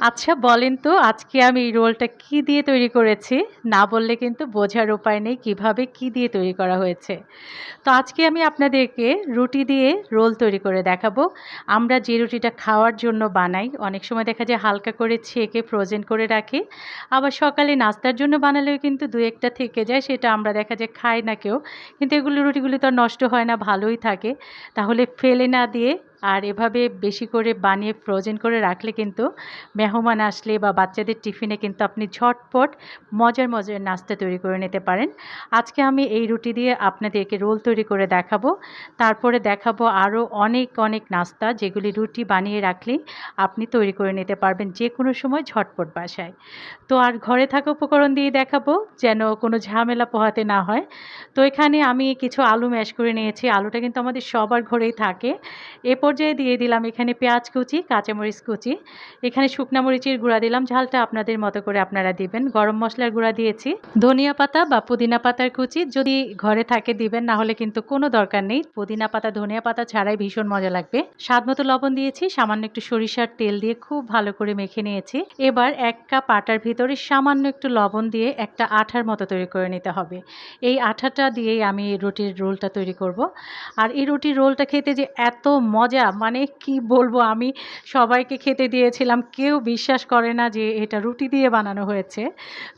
আচ্ছা বলেন তো আজকে আমি এই রোলটা কি দিয়ে তৈরি করেছি? না বললে কিন্তু বোঝার উপায় নেই কীভাবে কি দিয়ে তৈরি করা হয়েছে। তো আজকে আমি আপনাদেরকে রুটি দিয়ে রোল তৈরি করে দেখাবো। আমরা যে রুটিটা খাওয়ার জন্য বানাই, অনেক সময় দেখা যায় হালকা করে ছেঁকে ফ্রোজেন করে রাখি। আবার সকালে নাস্তার জন্য বানালেও কিন্তু দু একটা থেকে যায় সেটা আমরা দেখা যায় খাই না কেউ। কিন্তু এগুলো রুটিগুলি তো নষ্ট হয় না, ভালোই থাকে। তাহলে ফেলে না দিয়ে আর এভাবে বেশি করে বানিয়ে ফ্রোজেন করে রাখলে কিন্তু মেহমান আসলে বা বাচ্চাদের টিফিনে কিন্তু আপনি ঝটপট মজার মজার নাস্তা তৈরি করে নিতে পারেন। আজকে আমি এই রুটি দিয়ে আপনাদেরকে রোল তৈরি করে দেখাবো। তারপরে দেখাবো আরও অনেক অনেক নাস্তা যেগুলি রুটি বানিয়ে রাখলেই আপনি তৈরি করে নিতে পারবেন যে কোনো সময় ঝটপট বাসায়। তো আর ঘরে থাকা উপকরণ দিয়ে দেখাবো যেন কোনো ঝামেলা পোহাতে না হয়। তো এখানে আমি কিছু আলু ম্যাশ করে নিয়েছি। আলুটা কিন্তু আমাদের সবার ঘরেই থাকে। এ পর্যায়ে দিয়ে দিলাম এখানে পেঁয়াজ কুচি, কাঁচামরিচ কুচি। এখানে শুকনা মরিচের গুঁড়া দিলাম, ঝালটা আপনাদের মতো করে আপনারা দিবেন। গরম মশলার গুঁড়া দিয়েছি। ধনিয়া পাতা বা পুদিনা পাতার কুচি যদি ঘরে থাকে দিবেন, না হলে কিন্তু কোনো দরকার নেই। পুদিনা পাতা, ধনিয়া পাতা ছাড়াই ভীষণ মজা লাগবে। স্বাদ মতো লবণ দিয়েছি, সামান্য একটু সরিষার তেল দিয়ে খুব ভালো করে মেখে নিয়েছি। এবার এক কাপ আটার ভিতরে সামান্য একটু লবণ দিয়ে একটা আঠার মতো তৈরি করে নিতে হবে। এই আঠাটা দিয়েই আমি রুটির রোলটা তৈরি করব। আর এই রুটির রোলটা খেতে যে এত মজা মানে কি বলব? আমি সবাইকে খেতে দিয়েছিলাম। কেউ বিশ্বাস করে না যে এটা রুটি দিয়ে বানানো হয়েছে।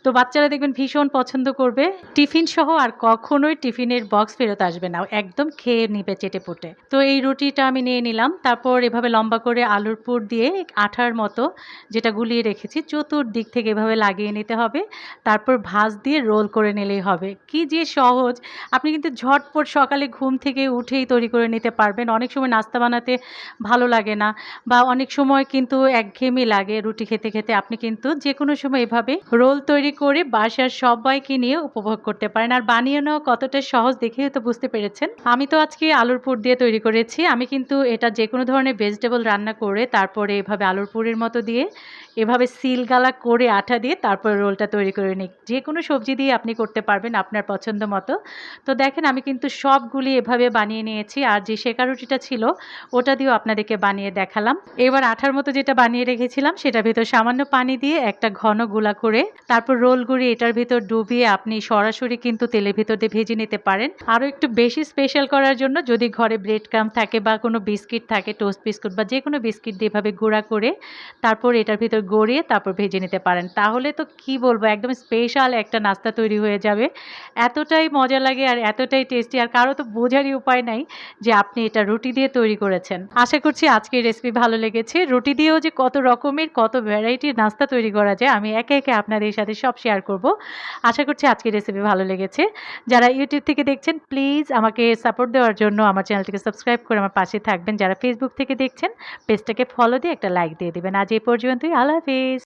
তো বাচ্চারা দেখবেন ভীষণ পছন্দ করবে। টিফিন সহ আর কখনোই টিফিনের বক্স ফেরত আসবে না। একদম খেয়ে নিবে চেটে পুটে। তো এই রুটিটা আমি নিয়ে নিলাম। তারপর এভাবে লম্বা করে আলুর পুর দিয়ে আঠার মতো যেটা গুলিয়ে রেখেছি, চতুর্দিক থেকে এভাবে লাগিয়ে নিতে হবে। তারপর ভাজ দিয়ে রোল করে নিলেই হবে। কি যে সহজ! আপনি কিন্তু ঝটপট সকালে ঘুম থেকে উঠেই তৈরি করে নিতে পারবেন। অনেক সময় নাস্তা বানাতে ভালো লাগে না বা অনেক সময় কিন্তু একঘেয়েমি লাগে রুটি খেতে খেতে। আপনি কিন্তু যে কোনো সময় এভাবে রোল তৈরি করে বাসার সবাইকে নিয়ে উপভোগ করতে পারেন। আর বানিয়ে নেওয়া কতটা সহজ দেখেই তো বুঝতে পেরেছেন। আমি তো আজকে আলুর পুর দিয়ে তৈরি করেছি। আমি কিন্তু এটা যে কোনো ধরনের ভেজিটেবল রান্না করে তারপরে এভাবে আলুর পুরের মতো দিয়ে এভাবে সিলগালা করে আঠা দিয়ে তারপর রোলটা তৈরি করে নিই যে কোনো সবজি দিয়ে আপনি করতে পারবেন আপনার পছন্দ মতো। তো দেখেন আমি কিন্তু সবগুলি এভাবে বানিয়ে নিয়েছি আর যে শেখা রুটিটা ছিল ওটা দিয়েও আপনাদেরকে বানিয়ে দেখালাম। এবার আঠার মতো যেটা বানিয়ে রেখেছিলাম সেটার ভিতর সামান্য পানি দিয়ে একটা ঘনগুলা করে তারপর রোল গুঁড়ি এটার ভিতর ডুবিয়ে আপনি সরাসরি কিন্তু তেলের ভিতর দিয়ে ভেজে নিতে পারেন। আরও একটু বেশি স্পেশাল করার জন্য যদি ঘরে ব্রেড ক্রাম থাকে বা কোনো বিস্কিট থাকে টোস্ট বিস্কুট বা যে কোনো বিস্কিট দিয়ে এভাবে গুঁড়া করে তারপর এটার ভিতর গড়িয়ে তারপর ভেজে নিতে পারেন। তাহলে তো কি বলব, একদম স্পেশাল একটা নাস্তা তৈরি হয়ে যাবে। এতটাই মজা লাগে আর এতটাই টেস্টি আর কারও তো বোঝারই উপায় নাই যে আপনি এটা রুটি দিয়ে তৈরি করেছেন। আশা করছি আজকের রেসিপি ভালো লেগেছে। রুটি দিয়েও যে কত রকমের, কত ভ্যারাইটির নাস্তা তৈরি করা যায়, আমি একে একে আপনাদের সাথে সব শেয়ার করব। আশা করছি আজকের রেসিপি ভালো লেগেছে। যারা ইউটিউব থেকে দেখছেন প্লিজ আমাকে সাপোর্ট দেওয়ার জন্য আমার চ্যানেলটিকে সাবস্ক্রাইব করে আমার পাশে থাকবেন। যারা ফেসবুক থেকে দেখছেন পেজটাকে ফলো দিয়ে একটা লাইক দিয়ে দেবেন। আজ এই পর্যন্তই। আল্লাহ হাফিজ